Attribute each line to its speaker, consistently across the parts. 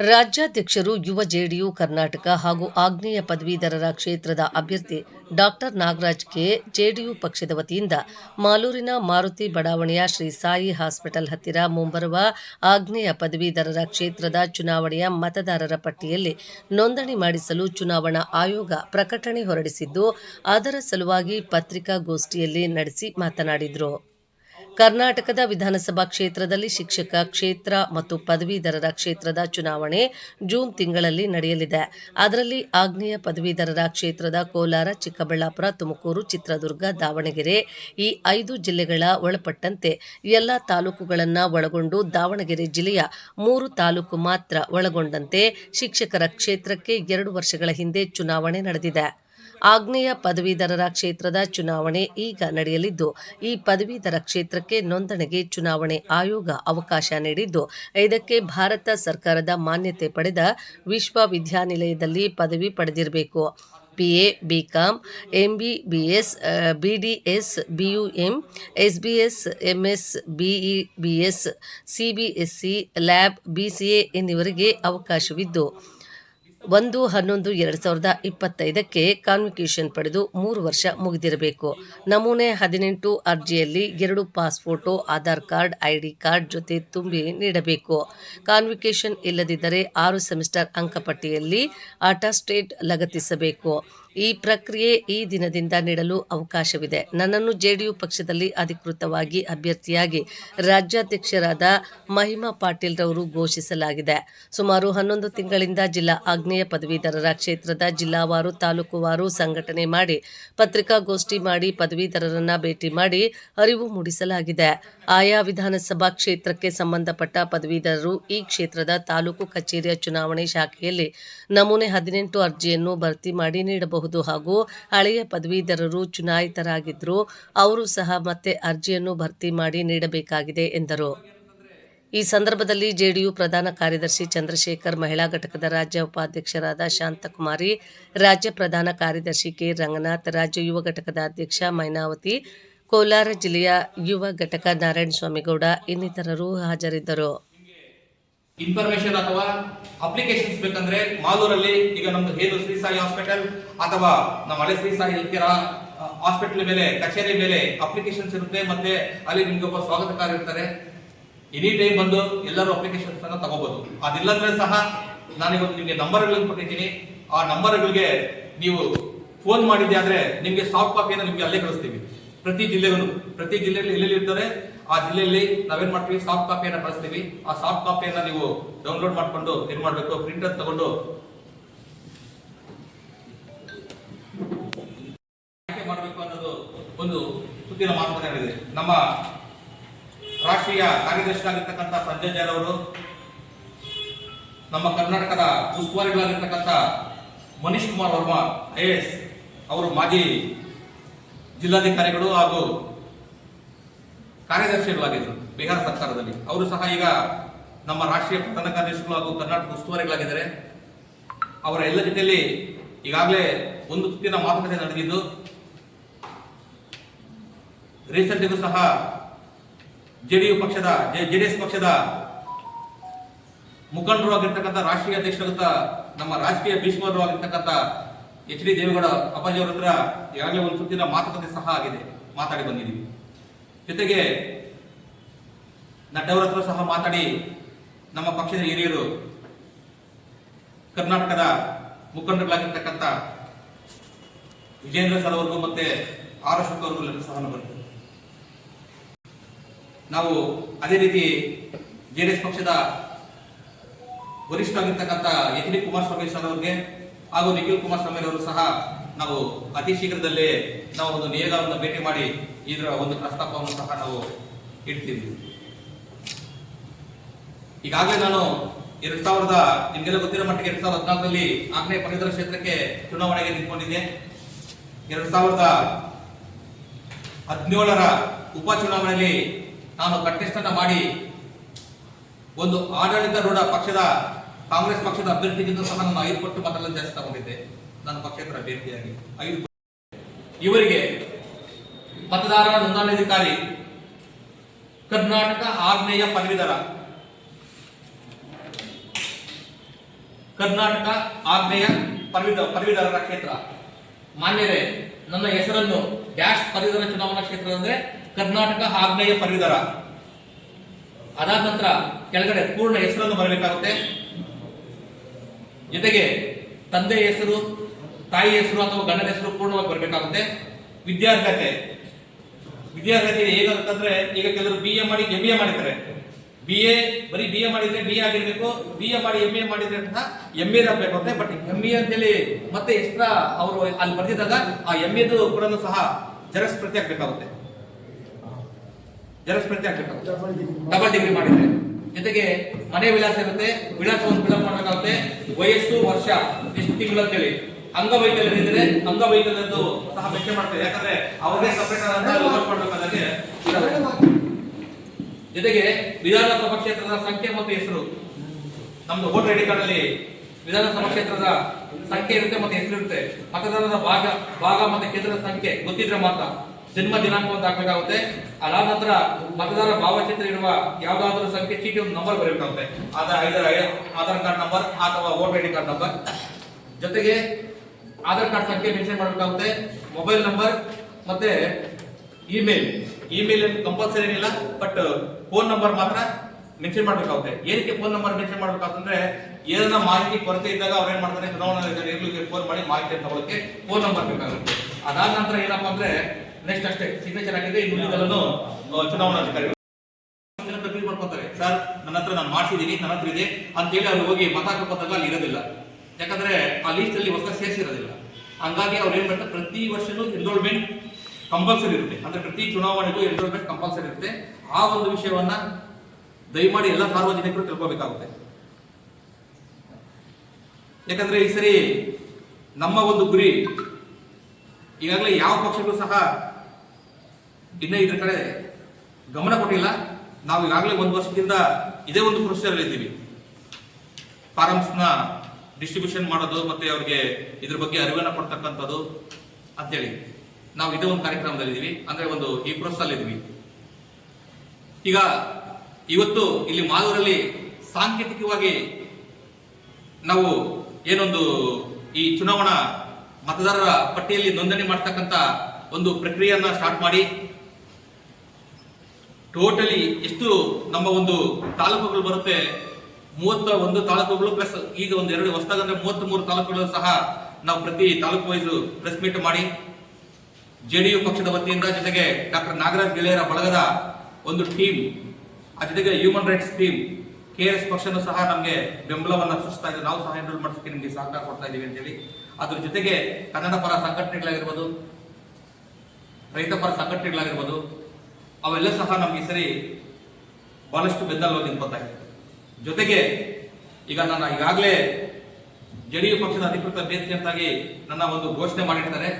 Speaker 1: ರಾಜ್ಯಾಧ್ಯಕ್ಷರು ಯುವ ಜೆಡಿಯು, ಕರ್ನಾಟಕ ಹಾಗೂ ಆಗ್ನೇಯ ಪದವೀಧರರ ಕ್ಷೇತ್ರದ ಅಭ್ಯರ್ಥಿ ಡಾಕ್ಟರ್ ನಾಗರಾಜ್ ಕೆ. ಜೆಡಿಯು ಪಕ್ಷದ ವತಿಯಿಂದ ಮಾಲೂರಿನ ಮಾರುತಿ ಬಡಾವಣೆಯ ಶ್ರೀ ಸಾಯಿ ಹಾಸ್ಪಿಟಲ್ ಹತ್ತಿರ ಮುಂಬರುವ ಆಗ್ನೇಯ ಪದವೀಧರರ ಕ್ಷೇತ್ರದ ಚುನಾವಣೆಯ ಮತದಾರರ ಪಟ್ಟಿಯಲ್ಲಿ ನೋಂದಣಿ ಮಾಡಿಸಲು ಚುನಾವಣಾ ಆಯೋಗ ಪ್ರಕಟಣೆ ಹೊರಡಿಸಿದ್ದು, ಅದರ ಸಲುವಾಗಿ ಪತ್ರಿಕಾಗೋಷ್ಠಿಯಲ್ಲಿ ನಡೆಸಿ ಮಾತನಾಡಿದರು. ಕರ್ನಾಟಕದ ವಿಧಾನಸಭಾ ಕ್ಷೇತ್ರದಲ್ಲಿ ಶಿಕ್ಷಕ ಕ್ಷೇತ್ರ ಮತ್ತು ಪದವೀಧರರ ಕ್ಷೇತ್ರದ ಚುನಾವಣೆ ಜೂನ್ ತಿಂಗಳಲ್ಲಿ ನಡೆಯಲಿದೆ. ಅದರಲ್ಲಿ ಆಗ್ನೇಯ ಪದವೀಧರರ ಕ್ಷೇತ್ರದ ಕೋಲಾರ, ಚಿಕ್ಕಬಳ್ಳಾಪುರ, ತುಮಕೂರು, ಚಿತ್ರದುರ್ಗ, ದಾವಣಗೆರೆ ಈ ಐದು ಜಿಲ್ಲೆಗಳ ಒಳಪಟ್ಟಂತೆ ಎಲ್ಲ ತಾಲೂಕುಗಳನ್ನು ಒಳಗೊಂಡು ದಾವಣಗೆರೆ ಜಿಲ್ಲೆಯ ಮೂರು ತಾಲೂಕು ಮಾತ್ರ ಒಳಗೊಂಡಂತೆ ಶಿಕ್ಷಕರ ಕ್ಷೇತ್ರಕ್ಕೆ ಎರಡು ವರ್ಷಗಳ ಹಿಂದೆ ಚುನಾವಣೆ ನಡೆದಿದೆ. ಆಗ್ನೇಯ ಪದವೀಧರರ ಕ್ಷೇತ್ರದ ಚುನಾವಣೆ ಈಗ ನಡೆಯಲಿದ್ದು, ಈ ಪದವೀಧರ ಕ್ಷೇತ್ರಕ್ಕೆ ನೋಂದಣಿಗೆ ಚುನಾವಣೆ ಆಯೋಗ ಅವಕಾಶ ನೀಡಿದ್ದು, ಇದಕ್ಕೆ ಭಾರತ ಸರ್ಕಾರದ ಮಾನ್ಯತೆ ಪಡೆದ ವಿಶ್ವವಿದ್ಯಾನಿಲಯದಲ್ಲಿ ಪದವಿ ಪಡೆದಿರಬೇಕು. BA, BCom, MBBS BDS, BUM, SBS, MS S C lab, BCA ಎನ್ನುವರಿಗೆ ಅವಕಾಶವಿದ್ದು ಒಂದು, ಹನ್ನೊಂದು, ಎರಡು ಸಾವಿರದ ಇಪ್ಪತ್ತೈದಕ್ಕೆ ಕಾನ್ವಿಕೇಷನ್ ಪಡೆದು ಮೂರು ವರ್ಷ ಮುಗಿದಿರಬೇಕು. ನಮೂನೆ ಹದಿನೆಂಟು ಅರ್ಜಿಯಲ್ಲಿ ಎರಡು pass photo, Aadhaar card, ID card ಜೊತೆ ತುಂಬಿ ನೀಡಬೇಕು. ಕಾನ್ವಿಕೇಷನ್ ಇಲ್ಲದಿದ್ದರೆ ಆರು ಸೆಮಿಸ್ಟರ್ ಅಂಕಪಟ್ಟಿಯಲ್ಲಿ ಅಟಾಸ್ಟೇಟ್ ಲಗತ್ತಿಸಬೇಕು. ಈ ಪ್ರಕ್ರಿಯೆ ಈ ದಿನದಿಂದ ನೀಡಲು ಅವಕಾಶವಿದೆ. ನನ್ನನ್ನು ಜೆಡಿಯು ಪಕ್ಷದಲ್ಲಿ ಅಧಿಕೃತವಾಗಿ ಅಭ್ಯರ್ಥಿಯಾಗಿ ರಾಜ್ಯಾಧ್ಯಕ್ಷರಾದ ಮಹಿಮಾ ಪಾಟೀಲ್ ರವರು ಘೋಷಿಸಲಾಗಿದೆ. ಸುಮಾರು ಹನ್ನೊಂದು ತಿಂಗಳಿಂದ ಜಿಲ್ಲಾ ಆಗ್ನೇಯ ಪದವೀಧರರ ಕ್ಷೇತ್ರದ ಜಿಲ್ಲಾವಾರು, ತಾಲೂಕುವಾರು ಸಂಘಟನೆ ಮಾಡಿ ಪತ್ರಿಕಾಗೋಷ್ಠಿ ಮಾಡಿ ಪದವೀಧರರನ್ನ ಭೇಟಿ ಮಾಡಿ ಅರಿವು ಮೂಡಿಸಲಾಗಿದೆ. ಆಯಾ ವಿಧಾನಸಭಾ ಕ್ಷೇತ್ರಕ್ಕೆ ಸಂಬಂಧಪಟ್ಟ ಪದವೀಧರರು ಈ ಕ್ಷೇತ್ರದ ತಾಲೂಕು ಕಚೇರಿಯ ಚುನಾವಣೆ ಶಾಖೆಯಲ್ಲಿ ನಮೂನೆ ಹದಿನೆಂಟು ಅರ್ಜಿಯನ್ನು ಭರ್ತಿ ಮಾಡಿ ನೀಡಬಹುದು. ಹಾಗೂ ಹಳೆಯ ಪದವೀಧರರು ಚುನಾಯಿತರಾಗಿದ್ದರೂ ಅವರು ಸಹ ಮತ್ತೆ ಅರ್ಜಿಯನ್ನು ಭರ್ತಿ ಮಾಡಿ ನೀಡಬೇಕಾಗಿದೆ ಎಂದರು. ಈ ಸಂದರ್ಭದಲ್ಲಿ ಜೆಡಿಯು ಪ್ರಧಾನ ಕಾರ್ಯದರ್ಶಿ ಚಂದ್ರಶೇಖರ್ ಮಹಿಳಾ ಘಟಕದ ರಾಜ್ಯ ಉಪಾಧ್ಯಕ್ಷರಾದ ಶಾಂತಕುಮಾರಿ, ರಾಜ್ಯ ಪ್ರಧಾನ ಕಾರ್ಯದರ್ಶಿ ಕೆ. ರಂಗನಾಥ್, ರಾಜ್ಯ ಯುವ ಘಟಕದ ಅಧ್ಯಕ್ಷ ಮೈನಾವತಿ, ಕೋಲಾರ ಜಿಲ್ಲೆಯ ಯುವ ಘಟಕ ನಾರಾಯಣಸ್ವಾಮಿಗೌಡ ಇನ್ನಿತರರು ಹಾಜರಿದ್ದರು.
Speaker 2: ಇನ್ಫಾರ್ಮೇಶನ್ ಅಥವಾ ಅಪ್ಲಿಕೇಶನ್ಸ್ ಬೇಕಂದ್ರೆ ಮಾಲೂರಲ್ಲಿ ಈಗ ನಮ್ದು ಹೇದು ಶ್ರೀ ಸಾಯಿ ಹಾಸ್ಪಿಟಲ್ ಅಥವಾ ನಮ್ಮ ಹಳೆ Shri Sai health care hospital ಮೇಲೆ, ಕಚೇರಿ ಮೇಲೆ ಅಪ್ಲಿಕೇಶನ್ಸ್ ಇರುತ್ತೆ ಮತ್ತೆ ಅಲ್ಲಿ ನಿಮ್ಗೆ ಒಬ್ಬ ಸ್ವಾಗತಕಾರ ಇರ್ತಾರೆ. ಎನಿ ಟೈಮ್ ಬಂದು ಎಲ್ಲರೂ ಅಪ್ಲಿಕೇಶನ್ಸ್ ಅನ್ನ ತಗೋಬಹುದು ಅದಿಲ್ಲಂದ್ರೆ ಸಹ ನಾನಿವತ್ತು ನಿಮಗೆ ನಂಬರ್ಗಳನ್ನು ಕೊಟ್ಟಿದ್ದೀನಿ. ಆ ನಂಬರ್ಗಳಿಗೆ ನೀವು ಫೋನ್ ಮಾಡಿದ್ದೆ ಆದ್ರೆ ನಿಮಗೆ ಸಾಫ್ಟ್ ಕಾಪಿಯನ್ನು ನಿಮ್ಗೆ ಅಲ್ಲೇ ಕಳಿಸ್ತೀವಿ. ಪ್ರತಿ ಜಿಲ್ಲೆಗೂ ಪ್ರತಿ ಜಿಲ್ಲೆಯಲ್ಲಿ ಎಲ್ಲೆಲ್ಲಿ ಇರ್ತಾರೆ ಆ ಜಿಲ್ಲೆಯಲ್ಲಿ ನಾವೇನ್ ಮಾಡ್ತೀವಿ? ಸಾಫ್ಟ್ ಕಾಪಿಯನ್ನು ಬಳಸ್ತೀವಿ. ಆ ಸಾಫ್ಟ್ ಕಾಪಿಯನ್ನು ನೀವು ಡೌನ್ಲೋಡ್ ಮಾಡಿಕೊಂಡು ಏನ್ ಮಾಡಬೇಕು? ಪ್ರಿಂಟರ್ ತಗೊಂಡು ಆಯ್ಕೆ ಮಾಡಬೇಕು ಅನ್ನೋದು ಒಂದು ಸುದ್ದಿನ ಮಾತುಕತೆ ನಡೆದಿದೆ. ನಮ್ಮ ರಾಷ್ಟ್ರೀಯ ಕಾರ್ಯದರ್ಶಿಯಾಗಿರ್ತಕ್ಕಂಥ ಸಂಜಯ್ ಜೈನ್ ಅವರು, ನಮ್ಮ ಕರ್ನಾಟಕದ ಉಸ್ತುವಾರಿಗಳಾಗಿರ್ತಕ್ಕಂಥ ಮನೀಶ್ ಕುಮಾರ್ ವರ್ಮಾ, ಐ ಎಸ್, ಅವರು ಮಾಜಿ ಜಿಲ್ಲಾಧಿಕಾರಿಗಳು ಹಾಗೂ ಕಾರ್ಯದರ್ಶಿಗಳಾಗಿದ್ದರು ಬಿಹಾರ ಸರ್ಕಾರದಲ್ಲಿ. ಅವರು ಸಹ ಈಗ ನಮ್ಮ ರಾಷ್ಟ್ರೀಯ ಪ್ರಧಾನ ಕಾರ್ಯದರ್ಶಿಗಳು ಹಾಗೂ ಕರ್ನಾಟಕ ಉಸ್ತುವಾರಿಗಳಾಗಿದ್ದಾರೆ. ಅವರ ಎಲ್ಲ ಜೊತೆಯಲ್ಲಿ ಈಗಾಗಲೇ ಒಂದು ಸುತ್ತಿನ ಮಾತುಕತೆ ನಡೆದಿದ್ದು, ರೀಸೆಂಟ್ಗೂ ಸಹ ಜೆಡಿಯು ಪಕ್ಷದ ಜೆಡಿಎಸ್ ಪಕ್ಷದ ಮುಖಂಡರು ಆಗಿರ್ತಕ್ಕಂಥ ರಾಷ್ಟ್ರೀಯ ಅಧ್ಯಕ್ಷರು ನಮ್ಮ ರಾಜಕೀಯ ಭೀಷ್ಮರು ಆಗಿರ್ತಕ್ಕಂಥ ಎಚ್ ಡಿ ದೇವೇಗೌಡ ಅಪ್ಪಾಜಿ ಅವರ ಹತ್ರ ಈಗಾಗಲೇ ಒಂದು ಸುತ್ತಿನ ಮಾತುಕತೆ ಸಹ ಆಗಿದೆ, ಮಾತಾಡಿ ಬಂದಿದ್ದೀವಿ. ಜೊತೆಗೆ ನಡ್ಡವರ ಹತ್ರ ಸಹ ಮಾತಾಡಿ ನಮ್ಮ ಪಕ್ಷದ ಹಿರಿಯರು ಕರ್ನಾಟಕದ ಮುಖಂಡರುಗಳಾಗಿರ್ತಕ್ಕಂಥ ವಿಜೇಂದ್ರ ಸರ್ ಅವ್ರಿಗೂ ಮತ್ತೆ ಆರ್ ಅಶೋಕ್ ಸಹ ಬರ್ತದೆ ನಾವು ಅದೇ ರೀತಿ ಜೆಡಿಎಸ್ ಪಕ್ಷದ ವರಿಷ್ಠ ಆಗಿರ್ತಕ್ಕಂಥ ಎಚ್ ಡಿ ಕುಮಾರಸ್ವಾಮಿ ಸರ್ ಅವರಿಗೆ ಹಾಗೂ ನಿಖಿಲ್ ಕುಮಾರಸ್ವಾಮಿ ಅವರು ಸಹ ನಾವು ಅತಿ ಶೀಘ್ರದಲ್ಲೇ ನಾವು ಒಂದು ನಿಯೋಗವನ್ನು ಭೇಟಿ ಮಾಡಿ ಇದರ ಒಂದು ಪ್ರಸ್ತಾಪವನ್ನು ಸಹ ನಾವು ಇಡ್ತೀವಿ. ಈಗಾಗಲೇ ನಾನು ಎರಡ್ ಸಾವಿರದ, ನಿಮ್ಗೆಲ್ಲ ಗೊತ್ತಿರೋ ಮಟ್ಟಿಗೆ ಎರಡ್ ಸಾವಿರದ ಹದಿನಾಲ್ಕರಲ್ಲಿ ಆಗ್ನೇಯ ಪದವೀಧರ ಕ್ಷೇತ್ರಕ್ಕೆ ಚುನಾವಣೆಗೆ ನಿಂತ್ಕೊಂಡಿದ್ದೆ. ಎರಡ್ ಸಾವಿರದ ಹದಿನೇಳರ ಉಪಚುನಾವಣೆಯಲ್ಲಿ ನಾನು ಕಂಟೆಸ್ಟ್ ಮಾಡಿ ಒಂದು ಆಡಳಿತಾರೂಢ ಪಕ್ಷದ ಕಾಂಗ್ರೆಸ್ ಪಕ್ಷದ ಅಭ್ಯರ್ಥಿಗಿಂತ ಸಹ ನಾನು ಐದು ಪಟ್ಟು ಮತಗಳನ್ನು ಜಾಸ್ತಿ ತಗೊಂಡಿದ್ದೆ. ನನ್ನ ಪಕ್ಷೇತರ ಅಭ್ಯರ್ಥಿಯಾಗಿ ಐದು ಇವರಿಗೆ ಮತದಾರರ ನೋಂದಣಾಧಿಕಾರಿ, ಕರ್ನಾಟಕ ಆಗ್ನೇಯ ಪದವೀಧರ, ಕರ್ನಾಟಕ ಆಗ್ನೇಯ ಪದವೀಧ, ಪದವೀಧರರ ಕ್ಷೇತ್ರ. ಮಾನ್ಯರೇ, ನನ್ನ ಹೆಸರನ್ನು ಡ್ಯಾಶ್ ಪದವೀಧರ ಚುನಾವಣಾ ಕ್ಷೇತ್ರ ಅಂದ್ರೆ ಕರ್ನಾಟಕ ಆಗ್ನೇಯ ಪದವೀಧರ. ಅದಾದ ನಂತರ ಕೆಳಗಡೆ ಪೂರ್ಣ ಹೆಸರನ್ನು ಬರಬೇಕಾಗುತ್ತೆ. ಜೊತೆಗೆ ತಂದೆ ಹೆಸರು ತಾಯಿ ಹೆಸರು ಅಥವಾ ಗಂಡನ ಹೆಸರು ಪೂರ್ಣವಾಗಿ ಬರಬೇಕಾಗುತ್ತೆ. ವಿದ್ಯಾರ್ಹತೆ. ವಿದ್ಯಾರ್ಹತೆ ಹೇಗಂತಂದ್ರೆ ಈಗ ಕೆಲವರು ಬಿ ಎ ಮಾಡಿ ಎಂ ಎ ಮಾಡಿದ್ದಾರೆ ಬಿ ಎ ಬರೀ ಬಿ ಎ ಮಾಡಿದ್ರೆ ಬಿ ಎ ಆಗಿರ್ಬೇಕು ಬಿ ಎ ಮಾಡಿ ಎಂ ಎ ಮಾಡಿದ್ರೆ ಅಂತ ಎಂ ಎ ಆಗ್ಬೇಕಾಗುತ್ತೆ. ಬಟ್ ಎಂ ಎ ಅಂತೇಳಿ ಮತ್ತೆ ಎಕ್ಸ್ಟ್ರಾ ಅವರು ಅಲ್ಲಿ ಬರೆದಿದ್ದಾಗ ಆ ಎಂ ಎದು ಕೂಡ ಸಹ ಜೆರಾಕ್ಸ್ ಪ್ರತಿ ಆಗ್ಬೇಕಾಗುತ್ತೆ. ಜೆರಾಕ್ಸ್ ಪ್ರತಿ ಆಗ್ಬೇಕಾಗುತ್ತೆ. ಡಬಲ್ ಡಿಗ್ರಿ ಮಾಡಿದ್ರೆ. ಜೊತೆಗೆ ಮನೆ ವಿಳಾಸ ಇರುತ್ತೆ. ವಿಳಾಸವನ್ನು ಫಿಲಪ್ ಮಾಡಬೇಕಾಗುತ್ತೆ. ವಯಸ್ಸು ವರ್ಷ. ಎಷ್ಟು ತಿಂಗಳು ಅಂತೇಳಿ. ಅಂಗವೈಕಲ್ಯ ಇದ್ರೆ ಅಂಗವೈಕಲ್ಯದ್ದು ಸಹ ಮೆನ್ಷನ್ ಮಾಡ್ತಾರೆ ಯಾಕಂದ್ರೆ ಅವರೇ ಸಪರೇಟ್ ಆದಂತ ಲೋಡ್ ಮಾಡ್ಬೇಕಾದ್ರೆ ಜೊತೆಗೆ ವಿಧಾನಸಭಾ ಕ್ಷೇತ್ರದ ಸಂಖ್ಯೆ ಮತ್ತು ಹೆಸರು. ನಮ್ದು ವೋಟರ್ ಐಡಿ ಕಾರ್ಡ್ ಅಲ್ಲಿ ವಿಧಾನಸಭಾ ಕ್ಷೇತ್ರದ ಸಂಖ್ಯೆ ಇರುತ್ತೆ ಮತ್ತೆ ಹೆಸರು ಇರುತ್ತೆ. ಮತದಾರರ ಭಾಗ ಭಾಗ ಮತ್ತೆ ಕ್ಷೇತ್ರದ ಸಂಖ್ಯೆ ಗೊತ್ತಿದ್ರೆ ಮಾತ್ರ ಜನ್ಮ ದಿನಾಂಕವನ್ನು ಹಾಕಬೇಕಾಗುತ್ತೆ ಅದಾದ ನಂತರ ಮತದಾರ ಭಾವಚಿತ್ರ ಇರುವ ಯಾವ್ದಾದ್ರು ಸಂಖ್ಯೆ ಚೀಟಿ ಒಂದು ನಂಬರ್ ಬರಬೇಕಾಗುತ್ತೆ ಆಧಾರ್ ಆಧಾರ್ ಕಾರ್ಡ್ ನಂಬರ್ ಅಥವಾ ವೋಟರ್ ಐಡಿ ಕಾರ್ಡ್ ನಂಬರ್ ಜೊತೆಗೆ ಆಧಾರ್ ಕಾರ್ಡ್ ಸಂಖ್ಯೆ ಮೆನ್ಷನ್ ಮಾಡಬೇಕಾಗುತ್ತೆ. ಮೊಬೈಲ್ ನಂಬರ್ ಮತ್ತೆ ಇಮೇಲ್ ಇಮೇಲ್ ಕಂಪಲ್ಸರಿ ಏನಿಲ್ಲ ಬಟ್ ಫೋನ್ ನಂಬರ್ ಮಾತ್ರ ಮೆನ್ಷನ್ ಮಾಡಬೇಕಾಗುತ್ತೆ. ಏನಕ್ಕೆ ಫೋನ್ ನಂಬರ್ ಮೆನ್ಷನ್ ಮಾಡಬೇಕಾಗುತ್ತೆ ಏನನ್ನ ಮಾಹಿತಿ ಕೊರತೆ ಇದ್ದಾಗ ಅವ್ರು ಏನ್ ಮಾಡ್ತಾರೆ ಚುನಾವಣಾ ಫೋನ್ ಮಾಡಿ ಮಾಹಿತಿ ತಗೊಳಕ್ಕೆ ಫೋನ್ ನಂಬರ್ ಬೇಕಾಗುತ್ತೆ. ಅದಾದ ನಂತರ ಏನಪ್ಪಾ ಅಂದ್ರೆ ನೆಕ್ಸ್ಟ್ ಅಷ್ಟೇ ಸಿಗ್ನೇಚರ್ ಆಗಿದೆ ಆ, ಚುನಾವಣಾಧಿಕಾರಿಗಳು ಫೀಲ್ ಮಾಡ್ಕೊತಾರೆ. ಸರ್ ನನ್ನ ಹತ್ರ ನಾನು ಮಾಡಿಸಿದೀನಿ ನನ್ನ ಹತ್ರ ಇದೆ ಅಂತೇಳಿ ಅವ್ರು ಹೋಗಿ ಮತ ಹಾಕೋದಾಗ ಅಲ್ಲಿ ಇರೋದಿಲ್ಲ. ಯಾಕಂದ್ರೆ ಆ ಲೀಸ್ಟ್ ಅಲ್ಲಿ ಹೊಸ ಸೇರಿಸಿರೋದಿಲ್ಲ ಹಂಗಾಗಿ ಅವ್ರು ಏನ್ ಮಾಡ್ತಾರೆ, ಪ್ರತಿ ವರ್ಷನೂ ಎನ್ರೋಲ್ಮೆಂಟ್ ಕಂಪಲ್ಸರಿ ಇರುತ್ತೆ. ಅಂದ್ರೆ ಪ್ರತಿ ಚುನಾವಣೆಗೂ ಎನ್ರೋಲ್ಮೆಂಟ್ ಕಂಪಲ್ಸರಿ ಇರುತ್ತೆ. ಆ ಒಂದು ವಿಷಯವನ್ನ ದಯಮಾಡಿ ಎಲ್ಲ ಸಾರ್ವಜನಿಕರು ತಿಳ್ಕೊಬೇಕಾಗುತ್ತೆ. ಯಾಕಂದ್ರೆ ಈ ಸರಿ ನಮ್ಮ ಒಂದು ಗುರಿ, ಈಗಾಗಲೇ ಯಾವ ಪಕ್ಷಗಳು ಸಹ ಇನ್ನೂ ಇದ್ರ ಕಡೆ ಗಮನ ಕೊಟ್ಟಿಲ್ಲ. ನಾವು ಈಗಾಗಲೇ ಒಂದು ವರ್ಷದಿಂದ ಇದೇ ಒಂದು ಪ್ರೊಸೀಜರ್ ಇದ್ದೀವಿ ಫಾರಮ್ಸ್ನ ಡಿಸ್ಟ್ರಿಬ್ಯೂಷನ್ ಮಾಡೋದು ಮತ್ತೆ ಅವ್ರಿಗೆ ಇದ್ರ ಬಗ್ಗೆ ಅರಿವನ್ನ ಕೊಡ್ತಕ್ಕಂಥದ್ದು ಅಂತೇಳಿ. ನಾವು ಇದೇ ಒಂದು ಕಾರ್ಯಕ್ರಮದಲ್ಲಿ ಇದೀವಿ. ಅಂದ್ರೆ ಒಂದು ಈ ಅಲ್ಲಿ ಇದೀವಿ. ಈಗ ಇವತ್ತು ಇಲ್ಲಿ ಮಾಲೂರಲ್ಲಿ ಸಾಂಕೇತಿಕವಾಗಿ ನಾವು ಏನೊಂದು ಈ ಚುನಾವಣಾ ಮತದಾರರ ಪಟ್ಟಿಯಲ್ಲಿ ನೋಂದಣಿ ಮಾಡ್ತಕ್ಕಂಥ ಒಂದು ಪ್ರಕ್ರಿಯೆಯನ್ನ ಸ್ಟಾರ್ಟ್ ಮಾಡಿ ಟೋಟಲಿ ಎಷ್ಟು ನಮ್ಮ ಒಂದು ತಾಲೂಕುಗಳು ಬರುತ್ತೆ ಮೂವತ್ತ ಒಂದು ತಾಲೂಕುಗಳು ಪ್ಲಸ್ ಈಗ ಒಂದು ಎರಡು ಹೊಸದಾಗಂದ್ರೆ ಮೂವತ್ತ್ ಮೂರು ತಾಲೂಕುಗಳು ಸಹ ನಾವು ಪ್ರತಿ ತಾಲೂಕು ವೈಸ್ ಪ್ರೆಸ್ ಮೀಟ್ ಮಾಡಿ ಜೆಡಿಯು ಪಕ್ಷದ ವತಿಯಿಂದ ಜೊತೆಗೆ ಡಾಕ್ಟರ್ ನಾಗರಾಜ್ ಗೆಳೆಯರ ಬಳಗದ ಒಂದು ಟೀಮ್ ಆ ಜೊತೆಗೆ human rights team K S ಪಕ್ಷನೂ ಸಹ ನಮಗೆ ಬೆಂಬಲವನ್ನ ಸೃಷ್ಟಿಸ್ತಾ ಇದೆ. ನಾವು ಸಹ ಎನ್ರೋಲ್ ಮಾಡಿಸಕ್ಕೆ ನಿಮಗೆ ಸಹಕಾರ ಕೊಡ್ತಾ ಇದ್ದೀವಿ ಅಂತೇಳಿ. ಅದ್ರ ಜೊತೆಗೆ ಕನ್ನಡ ಪರ ಸಂಘಟನೆಗಳಾಗಿರ್ಬೋದು, ರೈತ ಪರ ಸಂಘಟನೆಗಳಾಗಿರ್ಬೋದು, ಅವೆಲ್ಲ ಸಹ ನಮ್ಗೆ ಸರಿ ಬಹಳಷ್ಟು ಬೆಂಬಲವಾಗಿ ನಿಂತ್ಕೊತಾ ಇದೆ. ಜೊತೆಗೆ ಈಗ ನನ್ನ ಈಗಾಗಲೇ ಜೆಡಿಯು ಪಕ್ಷದ ಅಧಿಕೃತ ಅಭ್ಯರ್ಥಿ ಅಂತಾಗಿ ನನ್ನ ಒಂದು ಘೋಷಣೆ ಮಾಡಿರ್ತಾರೆ.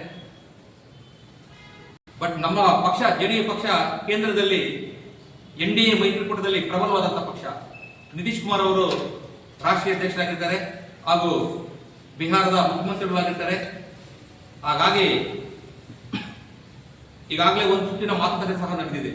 Speaker 2: ಬಟ್ ನಮ್ಮ ಪಕ್ಷ, ಜೆಡಿಯು ಪಕ್ಷ ಕೇಂದ್ರದಲ್ಲಿ ಎನ್ ಡಿ ಎ ಮೈತ್ರಿಕೂಟದಲ್ಲಿ ಪ್ರಬಲವಾದಂತಹ ಪಕ್ಷ. ನಿತೀಶ್ ಕುಮಾರ್ ಅವರು ರಾಷ್ಟ್ರೀಯ ಅಧ್ಯಕ್ಷರಾಗಿದ್ದಾರೆ ಹಾಗೂ ಬಿಹಾರದ ಮುಖ್ಯಮಂತ್ರಿಗಳಾಗಿರ್ತಾರೆ. ಹಾಗಾಗಿ ಈಗಾಗಲೇ ಒಂದು ಸುತ್ತಿನ ಮಾತುಕತೆ ಸಹ ನಡೆದಿದೆ.